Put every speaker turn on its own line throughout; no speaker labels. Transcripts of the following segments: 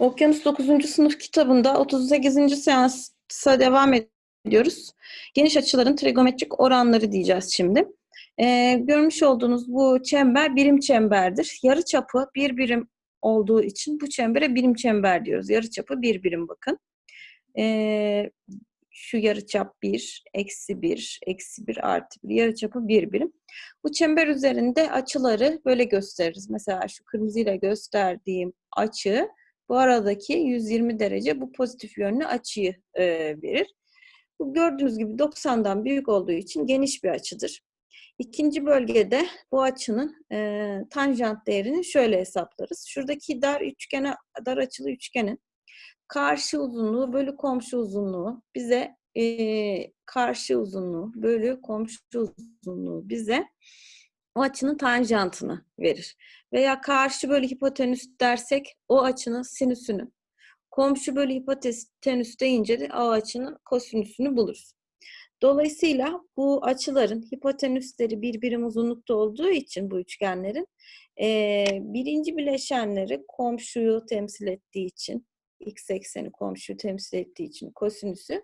Okyanus 9. sınıf kitabında 38. seansa devam ediyoruz. Geniş açıların trigonometrik oranları diyeceğiz şimdi. Ee, görmüş olduğunuz bu çember birim çemberdir. Yarı çapı bir birim olduğu için bu çembere birim çember diyoruz. Yarı çapı bir birim bakın. Ee, şu yarıçap 1, eksi 1, eksi 1 artı 1, yarıçapı 1 birim. Bu çember üzerinde açıları böyle gösteririz. Mesela şu kırmızıyla gösterdiğim açı bu aradaki 120 derece bu pozitif yönlü açıyı e, verir. Bu gördüğünüz gibi 90'dan büyük olduğu için geniş bir açıdır. İkinci bölgede bu açının e, tanjant değerini şöyle hesaplarız. Şuradaki dar üçgene, dar açılı üçgenin karşı uzunluğu bölü komşu uzunluğu bize e, karşı uzunluğu bölü komşu uzunluğu bize o açının tanjantını verir. Veya karşı bölü hipotenüs dersek o açının sinüsünü. Komşu bölü hipotenüs deyince de o açının kosinüsünü buluruz. Dolayısıyla bu açıların hipotenüsleri bir birim uzunlukta olduğu için bu üçgenlerin birinci bileşenleri komşuyu temsil ettiği için x ekseni komşuyu temsil ettiği için kosinüsü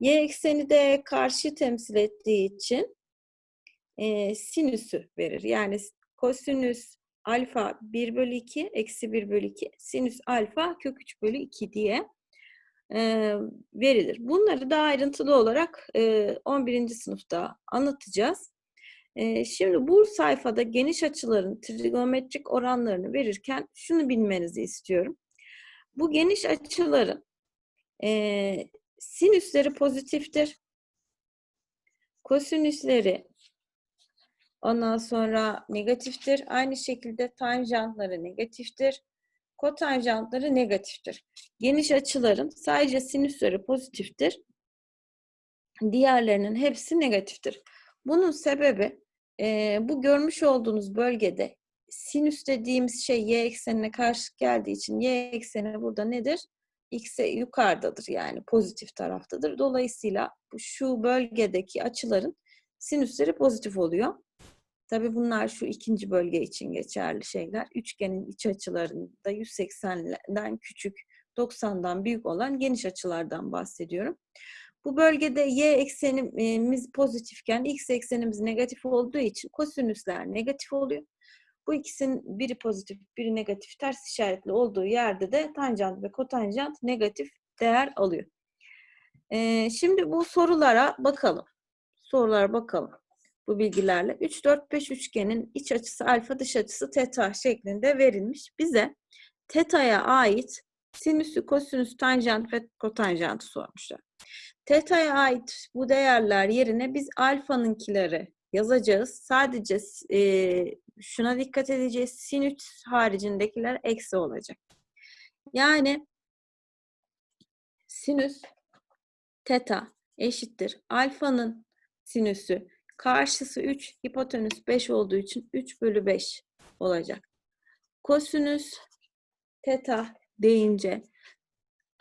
y ekseni de karşı temsil ettiği için e, sinüsü verir. Yani kosinüs alfa 1 bölü 2 eksi 1 bölü 2 sinüs alfa kök 3 bölü 2 diye e, verilir. Bunları daha ayrıntılı olarak e, 11. sınıfta anlatacağız. E, şimdi bu sayfada geniş açıların trigonometrik oranlarını verirken şunu bilmenizi istiyorum. Bu geniş açıların e, sinüsleri pozitiftir. Kosinüsleri ondan sonra negatiftir. Aynı şekilde tanjantları negatiftir. Kotanjantları negatiftir. Geniş açıların sadece sinüsleri pozitiftir. Diğerlerinin hepsi negatiftir. Bunun sebebi e, bu görmüş olduğunuz bölgede sinüs dediğimiz şey y eksenine karşı geldiği için y ekseni burada nedir? X'e yukarıdadır yani pozitif taraftadır. Dolayısıyla şu bölgedeki açıların sinüsleri pozitif oluyor. Tabii bunlar şu ikinci bölge için geçerli şeyler. Üçgenin iç açılarında 180'den küçük, 90'dan büyük olan geniş açılardan bahsediyorum. Bu bölgede y eksenimiz pozitifken x eksenimiz negatif olduğu için kosinüsler negatif oluyor. Bu ikisinin biri pozitif, biri negatif, ters işaretli olduğu yerde de tanjant ve kotanjant negatif değer alıyor. Ee, şimdi bu sorulara bakalım. Sorulara bakalım bu bilgilerle. 3, 4, 5 üçgenin iç açısı alfa, dış açısı teta şeklinde verilmiş. Bize teta'ya ait sinüsü, kosinüs, tanjant ve kotanjantı sormuşlar. Teta'ya ait bu değerler yerine biz alfanınkileri yazacağız. Sadece e, şuna dikkat edeceğiz. Sinüs haricindekiler eksi olacak. Yani sinüs teta eşittir. Alfanın sinüsü karşısı 3, hipotenüs 5 olduğu için 3 bölü 5 olacak. Kosinüs teta deyince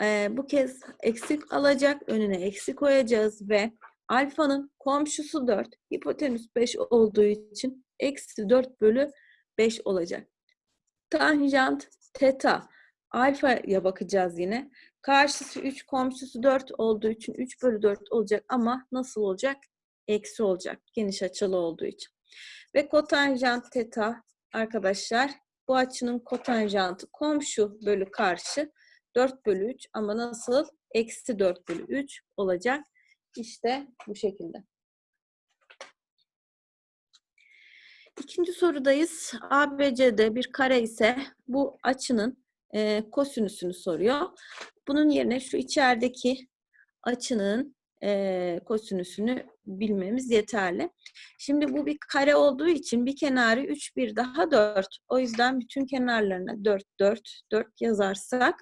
e, bu kez eksik alacak. Önüne eksi koyacağız ve alfanın komşusu 4, hipotenüs 5 olduğu için eksi 4 bölü 5 olacak. Tanjant teta alfaya bakacağız yine. Karşısı 3, komşusu 4 olduğu için 3 bölü 4 olacak ama nasıl olacak? Eksi olacak geniş açılı olduğu için. Ve kotanjant teta arkadaşlar bu açının kotanjantı komşu bölü karşı 4 bölü 3 ama nasıl? Eksi 4 bölü 3 olacak. İşte bu şekilde. İkinci sorudayız. ABC'de bir kare ise bu açının e, kosinüsünü soruyor. Bunun yerine şu içerideki açının e, kosinüsünü bilmemiz yeterli. Şimdi bu bir kare olduğu için bir kenarı 3, 1 daha 4. O yüzden bütün kenarlarına 4, 4, 4 yazarsak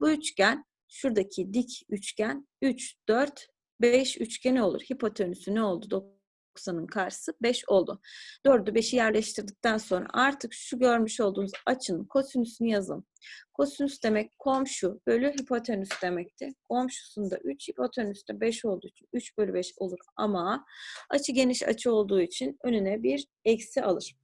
bu üçgen şuradaki dik üçgen 3, 4, 5 üçgeni olur. Hipotenüsü ne oldu? 90'ın karşısı 5 oldu. 4'ü 5'i yerleştirdikten sonra artık şu görmüş olduğunuz açının kosinüsünü yazın. Kosinüs demek komşu bölü hipotenüs demekti. Komşusunda 3, hipotenüste 5 olduğu için 3 bölü 5 olur ama açı geniş açı olduğu için önüne bir eksi alır.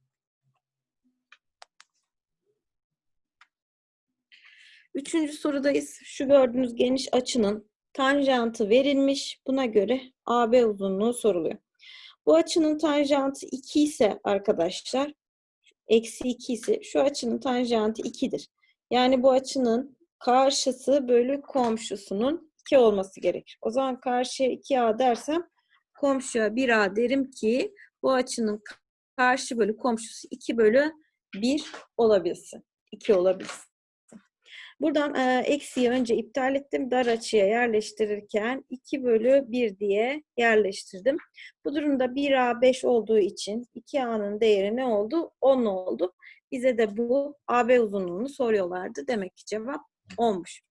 Üçüncü sorudayız. Şu gördüğünüz geniş açının tanjantı verilmiş. Buna göre AB uzunluğu soruluyor. Bu açının tanjantı 2 ise arkadaşlar, eksi 2 ise şu açının tanjantı 2'dir. Yani bu açının karşısı bölü komşusunun 2 olması gerekir. O zaman karşıya 2A dersem komşuya 1A derim ki bu açının karşı bölü komşusu 2 bölü 1 olabilsin. 2 olabilsin. Buradan e, eksiği önce iptal ettim. Dar açıya yerleştirirken 2 bölü 1 diye yerleştirdim. Bu durumda 1A 5 olduğu için 2A'nın değeri ne oldu? 10 oldu. Bize de bu AB uzunluğunu soruyorlardı. Demek ki cevap 10'muş.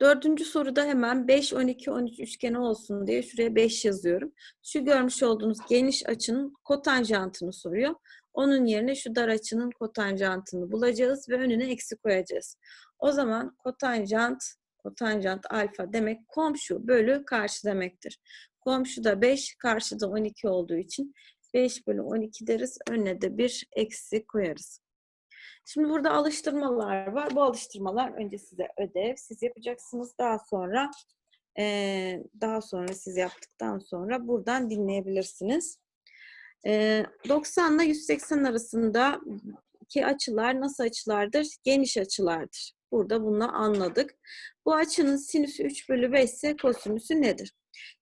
Dördüncü soruda hemen 5, 12, 13 üçgeni olsun diye şuraya 5 yazıyorum. Şu görmüş olduğunuz geniş açının kotanjantını soruyor. Onun yerine şu dar açının kotanjantını bulacağız ve önüne eksi koyacağız. O zaman kotanjant, kotanjant alfa demek komşu bölü karşı demektir. Komşuda 5, karşıda 12 olduğu için 5 bölü 12 deriz. Önüne de bir eksi koyarız. Şimdi burada alıştırmalar var. Bu alıştırmalar önce size ödev, siz yapacaksınız. Daha sonra daha sonra siz yaptıktan sonra buradan dinleyebilirsiniz. Eee 90 ile 180 arasında ki açılar nasıl açılardır? Geniş açılardır. Burada bunu anladık. Bu açının sinüsü 3 bölü 5 ise kosinüsü nedir?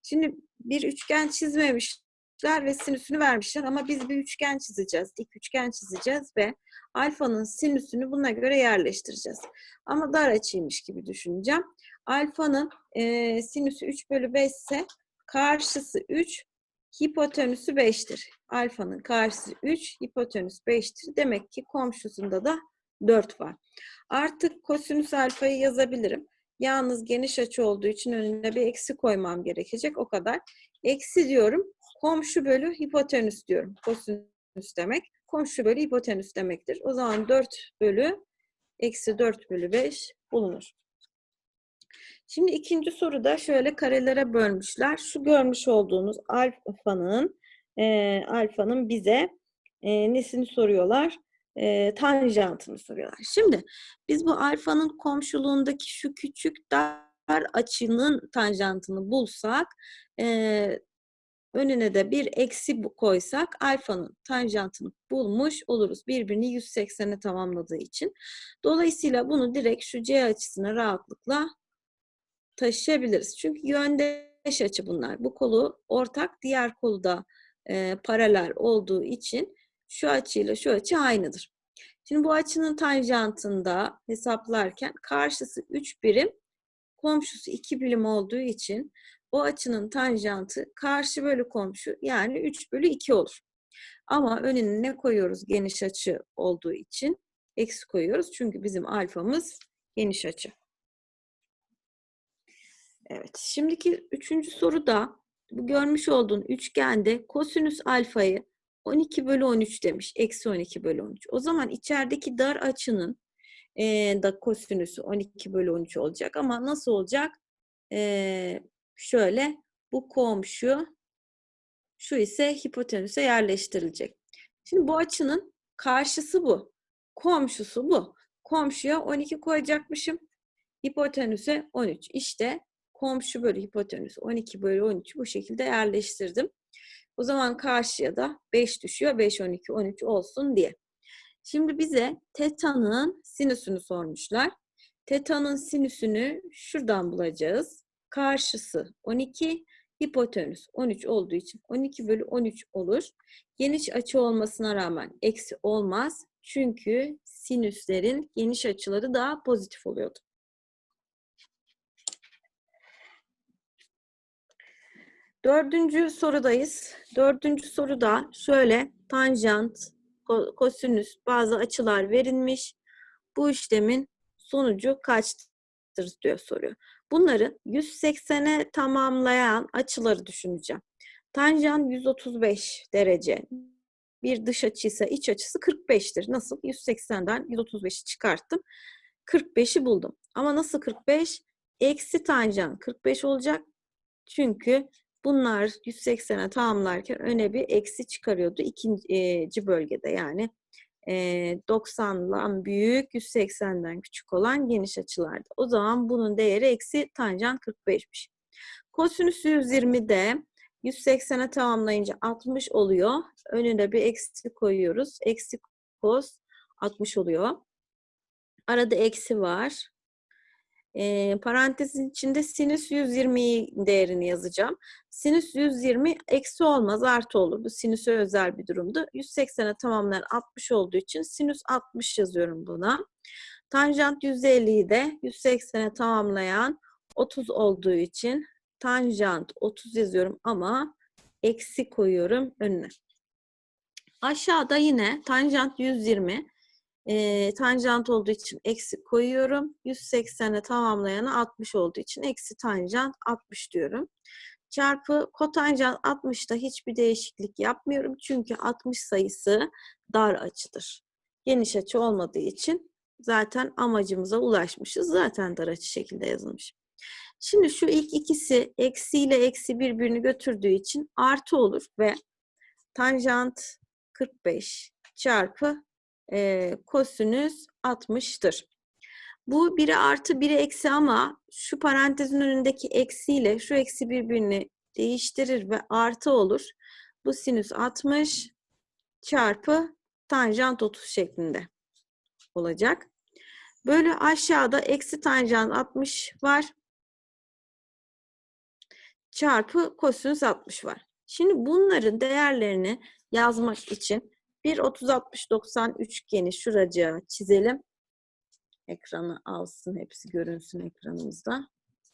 Şimdi bir üçgen çizmemişler ve sinüsünü vermişler ama biz bir üçgen çizeceğiz. Dik üçgen çizeceğiz ve alfanın sinüsünü buna göre yerleştireceğiz. Ama dar açıymış gibi düşüneceğim. Alfanın e, sinüsü 3 bölü 5 ise karşısı 3, hipotenüsü 5'tir. Alfanın karşısı 3, hipotenüs 5'tir. Demek ki komşusunda da 4 var. Artık kosinüs alfayı yazabilirim. Yalnız geniş açı olduğu için önüne bir eksi koymam gerekecek. O kadar. Eksi diyorum. Komşu bölü hipotenüs diyorum. Kosinüs demek. Komşu bölü hipotenüs demektir. O zaman 4 bölü eksi 4 bölü 5 bulunur. Şimdi ikinci soruda şöyle karelere bölmüşler. Şu görmüş olduğunuz alfanın e, alfanın bize e, nesini soruyorlar? E, tanjantını soruyorlar. Şimdi biz bu alfanın komşuluğundaki şu küçük dar açının tanjantını bulsak e, önüne de bir eksi koysak alfanın tanjantını bulmuş oluruz. Birbirini 180'e tamamladığı için. Dolayısıyla bunu direkt şu C açısına rahatlıkla taşıyabiliriz. Çünkü yöndeş açı bunlar. Bu kolu ortak, diğer kolu da e, paralel olduğu için şu açıyla şu açı aynıdır. Şimdi bu açının tanjantında hesaplarken karşısı 3 birim, komşusu 2 birim olduğu için o açının tanjantı karşı bölü komşu yani 3 bölü 2 olur. Ama önüne ne koyuyoruz geniş açı olduğu için? Eksi koyuyoruz. Çünkü bizim alfamız geniş açı. Evet. Şimdiki üçüncü soruda bu görmüş olduğun üçgende kosinüs alfayı 12 bölü 13 demiş. Eksi 12 bölü 13. O zaman içerideki dar açının eee da kosinüsü 12 bölü 13 olacak. Ama nasıl olacak? Eee, şöyle bu komşu şu ise hipotenüse yerleştirilecek. Şimdi bu açının karşısı bu. Komşusu bu. Komşuya 12 koyacakmışım. Hipotenüse 13. İşte komşu bölü hipotenüs 12 bölü 13 bu şekilde yerleştirdim. O zaman karşıya da 5 düşüyor. 5, 12, 13 olsun diye. Şimdi bize teta'nın sinüsünü sormuşlar. Teta'nın sinüsünü şuradan bulacağız. Karşısı 12, hipotenüs 13 olduğu için 12 bölü 13 olur. Geniş açı olmasına rağmen eksi olmaz. Çünkü sinüslerin geniş açıları daha pozitif oluyordu. Dördüncü sorudayız. Dördüncü soruda şöyle tanjant, ko- kosinüs bazı açılar verilmiş. Bu işlemin sonucu kaçtır diyor soruyor. Bunları 180'e tamamlayan açıları düşüneceğim. Tanjant 135 derece. Bir dış açıysa iç açısı 45'tir. Nasıl? 180'den 135'i çıkarttım. 45'i buldum. Ama nasıl 45? Eksi tanjant 45 olacak. Çünkü bunlar 180'e tamamlarken öne bir eksi çıkarıyordu ikinci bölgede yani e, 90'dan büyük, 180'den küçük olan geniş açılarda. O zaman bunun değeri eksi tanjant 45'miş. Kosinüs 120'de 180'e tamamlayınca 60 oluyor. Önüne bir eksi koyuyoruz. Eksi kos 60 oluyor. Arada eksi var. E, parantezin içinde sinüs 120 değerini yazacağım. Sinüs 120 eksi olmaz artı olur. Bu sinüse özel bir durumdu. 180'e tamamlayan 60 olduğu için sinüs 60 yazıyorum buna. Tanjant 150'yi de 180'e tamamlayan 30 olduğu için tanjant 30 yazıyorum ama eksi koyuyorum önüne. Aşağıda yine tanjant 120 e, tanjant olduğu için eksi koyuyorum. 180'e tamamlayanı 60 olduğu için eksi tanjant 60 diyorum. Çarpı kotanjant 60'da hiçbir değişiklik yapmıyorum. Çünkü 60 sayısı dar açıdır. Geniş açı olmadığı için zaten amacımıza ulaşmışız. Zaten dar açı şekilde yazılmış. Şimdi şu ilk ikisi eksi ile eksi birbirini götürdüğü için artı olur ve tanjant 45 çarpı e, kosinüs 60'tır. Bu biri artı biri eksi ama şu parantezin önündeki eksiyle şu eksi birbirini değiştirir ve artı olur. Bu sinüs 60 çarpı tanjant 30 şeklinde olacak. Böyle aşağıda eksi tanjant 60 var. Çarpı kosinüs 60 var. Şimdi bunların değerlerini yazmak için bir 30 60 90 üçgeni şuracığa çizelim. Ekranı alsın, hepsi görünsün ekranımızda.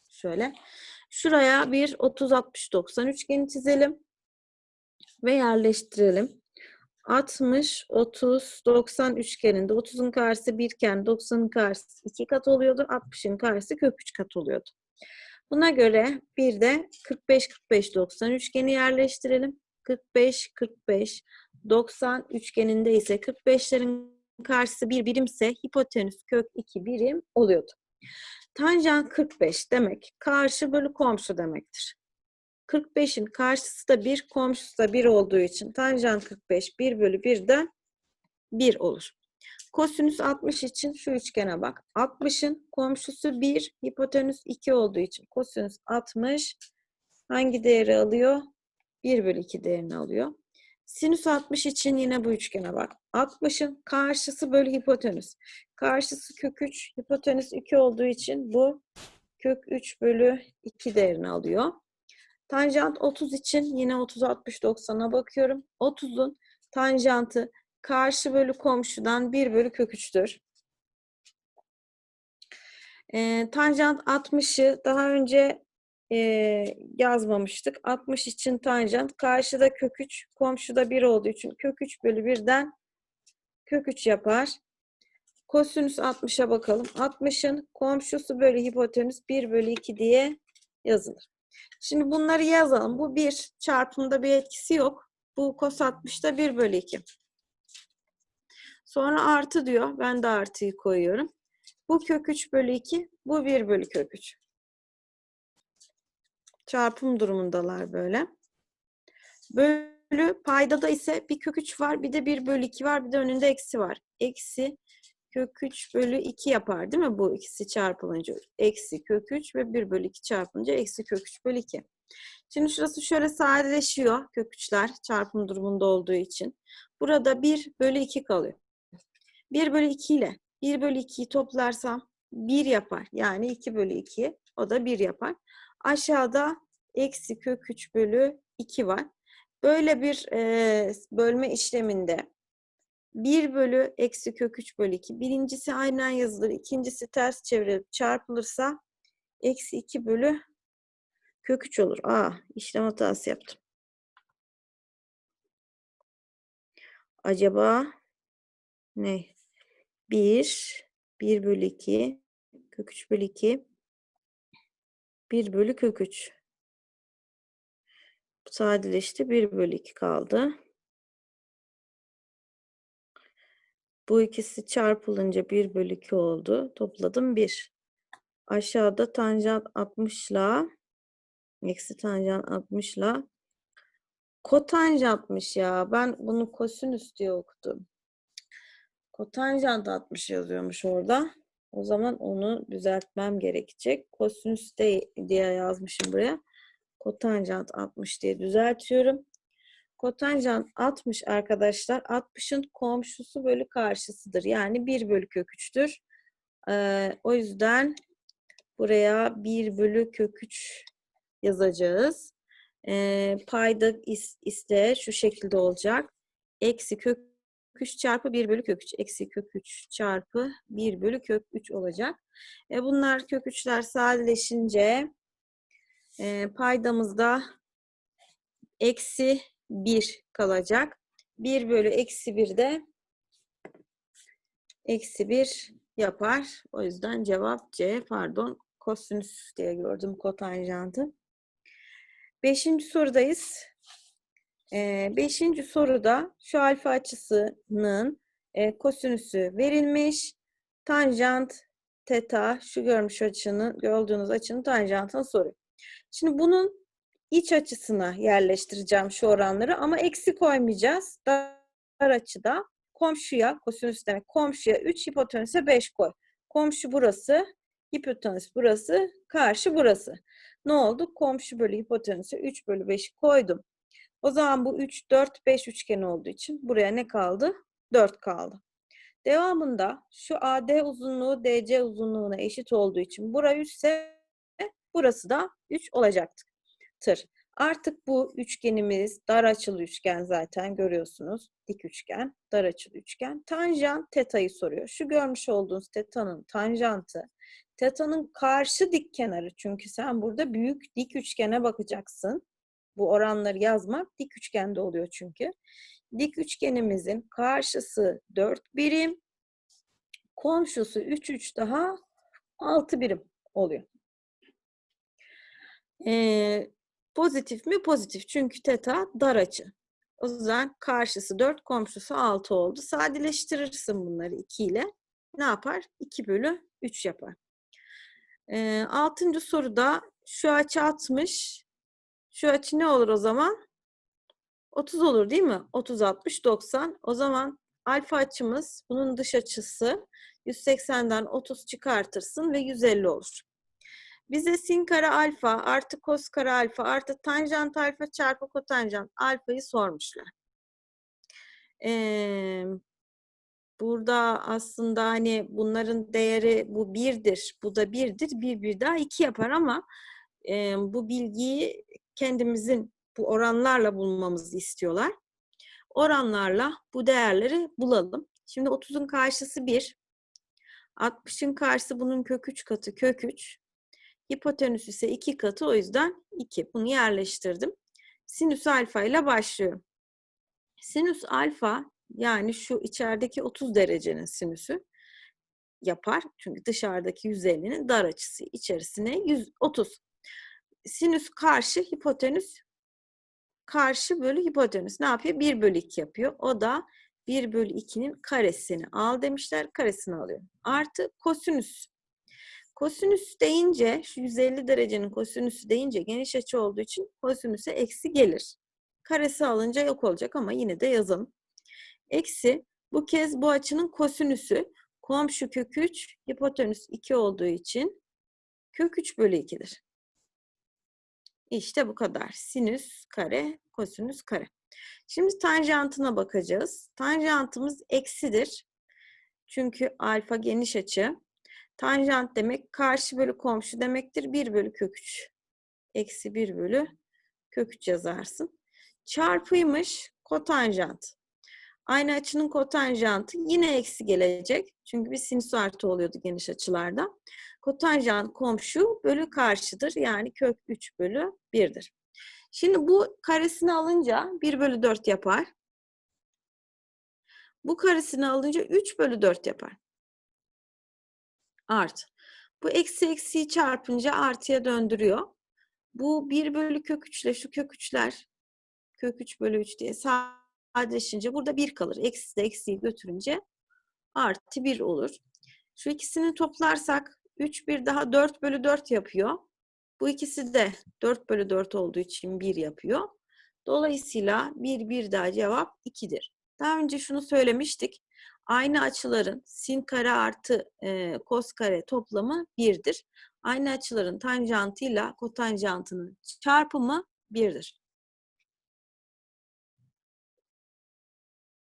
Şöyle. Şuraya bir 30 60 90 üçgeni çizelim ve yerleştirelim. 60 30 90 üçgeninde 30'un karşısı 1 iken 90'ın karşısı 2 kat oluyordu. 60'ın karşısı kök 3 kat oluyordu. Buna göre bir de 45 45 90 üçgeni yerleştirelim. 45 45 90 üçgeninde ise 45'lerin karşısı bir birimse hipotenüs kök 2 birim oluyordu. Tanjant 45 demek karşı bölü komşu demektir. 45'in karşısı da 1, komşusu da 1 olduğu için tanjant 45 1 bölü 1'den 1 olur. Kosinüs 60 için şu üçgene bak. 60'ın komşusu 1, hipotenüs 2 olduğu için kosinüs 60 hangi değeri alıyor? 1 bölü 2 değerini alıyor. Sinüs 60 için yine bu üçgene bak. 60'ın karşısı bölü hipotenüs. Karşısı kök 3, hipotenüs 2 olduğu için bu kök 3 bölü 2 değerini alıyor. Tanjant 30 için yine 30, 60, 90'a bakıyorum. 30'un tanjantı karşı bölü komşudan 1 bölü kök 3'tür. E, tanjant 60'ı daha önce e, yazmamıştık. 60 için tanjant. Karşıda kök 3, komşuda 1 olduğu için kök 3 bölü 1'den kök 3 yapar. Kosinüs 60'a bakalım. 60'ın komşusu bölü hipotenüs 1 bölü 2 diye yazılır. Şimdi bunları yazalım. Bu 1 çarpımda bir etkisi yok. Bu kos 60'da 1 bölü 2. Sonra artı diyor. Ben de artıyı koyuyorum. Bu kök 3 bölü 2. Bu 1 bölü kök 3. Çarpım durumundalar böyle. Bölü paydada ise bir kök 3 var. Bir de 1 bölü 2 var. Bir de önünde eksi var. Eksi kök 3 bölü 2 yapar değil mi bu ikisi çarpılınca? Eksi kök 3 ve 1 bölü 2 çarpılınca eksi kök 3 bölü 2. Şimdi şurası şöyle sadeleşiyor kök 3'ler çarpım durumunda olduğu için. Burada 1 bölü 2 kalıyor. 1 bölü 2 ile 1 bölü 2'yi toplarsam 1 yapar. Yani 2 bölü 2 o da 1 yapar. Aşağıda eksi kök 3 bölü 2 var. Böyle bir e, bölme işleminde 1 bölü eksi kök 3 bölü 2. Birincisi aynen yazılır. ikincisi ters çevirilip çarpılırsa eksi 2 bölü kök 3 olur. Aa işlem hatası yaptım. Acaba ne? 1 1 bölü 2 kök 3 bölü 2 1 bölü kök 3. Sadeleşti. 1 bölü 2 kaldı. Bu ikisi çarpılınca 1 bölü 2 oldu. Topladım 1. Aşağıda tanjant 60 ile eksi tanjant 60 ile kotanjantmış ya. Ben bunu kosinüs diye okudum. Kotanjant 60 yazıyormuş orada. O zaman onu düzeltmem gerekecek. Kosinüs de diye yazmışım buraya. Kotanjant 60 diye düzeltiyorum. Kotanjant 60 arkadaşlar 60'ın komşusu bölü karşısıdır. Yani 1 bölü kök 3'tür. Ee, o yüzden buraya 1 bölü kök 3 yazacağız. Ee, payda is, iste şu şekilde olacak. Eksi kök 3 çarpı 1 bölü kök 3. Eksi kök 3 çarpı 1 bölü kök 3 olacak. E bunlar kök 3'ler sadeleşince e, paydamızda eksi 1 kalacak. 1 bölü eksi 1 de eksi 1 yapar. O yüzden cevap C. Pardon. Kosinüs diye gördüm kotanjantı. Beşinci sorudayız. Beşinci soruda şu alfa açısının kosinüsü verilmiş. Tanjant teta şu görmüş açının gördüğünüz açının tanjantını soruyor. Şimdi bunun iç açısına yerleştireceğim şu oranları ama eksi koymayacağız. Dar açıda komşuya kosinüs demek komşuya 3 hipotenüse 5 koy. Komşu burası, hipotenüs burası, karşı burası. Ne oldu? Komşu bölü hipotenüse 3 bölü 5'i koydum. O zaman bu 3, 4, 5 üçgeni olduğu için buraya ne kaldı? 4 kaldı. Devamında şu AD uzunluğu DC uzunluğuna eşit olduğu için bura 3 ise burası da 3 olacaktır. Artık bu üçgenimiz dar açılı üçgen zaten görüyorsunuz. Dik üçgen, dar açılı üçgen. Tanjant teta'yı soruyor. Şu görmüş olduğunuz teta'nın tanjantı teta'nın karşı dik kenarı. Çünkü sen burada büyük dik üçgene bakacaksın. Bu oranları yazmak dik üçgende oluyor çünkü. Dik üçgenimizin karşısı 4 birim, komşusu 3 3 daha 6 birim oluyor. Ee, pozitif mi? Pozitif. Çünkü teta dar açı. O yüzden karşısı 4, komşusu 6 oldu. Sadeleştirirsin bunları 2 ile. Ne yapar? 2 bölü 3 yapar. Ee, altıncı soruda şu açı 60. Şu açı ne olur o zaman? 30 olur değil mi? 30, 60, 90. O zaman alfa açımız bunun dış açısı 180'den 30 çıkartırsın ve 150 olur. Bize sin kare alfa artı kos kare alfa artı tanjant alfa çarpı kotanjant alfayı sormuşlar. Ee, burada aslında hani bunların değeri bu birdir, bu da birdir, bir bir daha iki yapar ama e, bu bilgiyi kendimizin bu oranlarla bulmamızı istiyorlar. Oranlarla bu değerleri bulalım. Şimdi 30'un karşısı 1. 60'ın karşısı bunun kök 3 katı kök 3. Hipotenüs ise 2 katı o yüzden 2. Bunu yerleştirdim. Sinüs alfa ile başlıyorum. Sinüs alfa yani şu içerideki 30 derecenin sinüsü yapar. Çünkü dışarıdaki 150'nin dar açısı içerisine 130. Sinüs karşı hipotenüs karşı bölü hipotenüs ne yapıyor? 1 bölü 2 yapıyor. O da 1 bölü 2'nin karesini al demişler. Karesini alıyor. Artı kosinüs. Kosinüs deyince şu 150 derecenin kosinüsü deyince geniş açı olduğu için kosinüse eksi gelir. Karesi alınca yok olacak ama yine de yazalım. Eksi bu kez bu açının kosinüsü komşu kök 3 hipotenüs 2 olduğu için kök 3 bölü 2'dir. İşte bu kadar. Sinüs kare, kosinüs kare. Şimdi tanjantına bakacağız. Tanjantımız eksidir. Çünkü alfa geniş açı. Tanjant demek karşı bölü komşu demektir. 1 bölü kök 3. Eksi 1 bölü kök 3 yazarsın. Çarpıymış kotanjant. Aynı açının kotanjantı yine eksi gelecek. Çünkü bir sinüs artı oluyordu geniş açılarda. Kotanjant komşu bölü karşıdır. Yani kök 3 bölü 1'dir. Şimdi bu karesini alınca 1 bölü 4 yapar. Bu karesini alınca 3 bölü 4 yapar. Art. Bu eksi eksiyi çarpınca artıya döndürüyor. Bu 1 bölü kök 3 ile şu kök 3'ler kök 3 bölü 3 diye sadeleşince burada 1 kalır. Eksi de eksiyi götürünce artı 1 olur. Şu ikisini toplarsak 3 bir daha 4 bölü 4 yapıyor. Bu ikisi de 4 bölü 4 olduğu için 1 yapıyor. Dolayısıyla 1 bir daha cevap 2'dir. Daha önce şunu söylemiştik. Aynı açıların sin kare artı e, kos kare toplamı 1'dir. Aynı açıların tanjantıyla kotanjantının çarpımı 1'dir.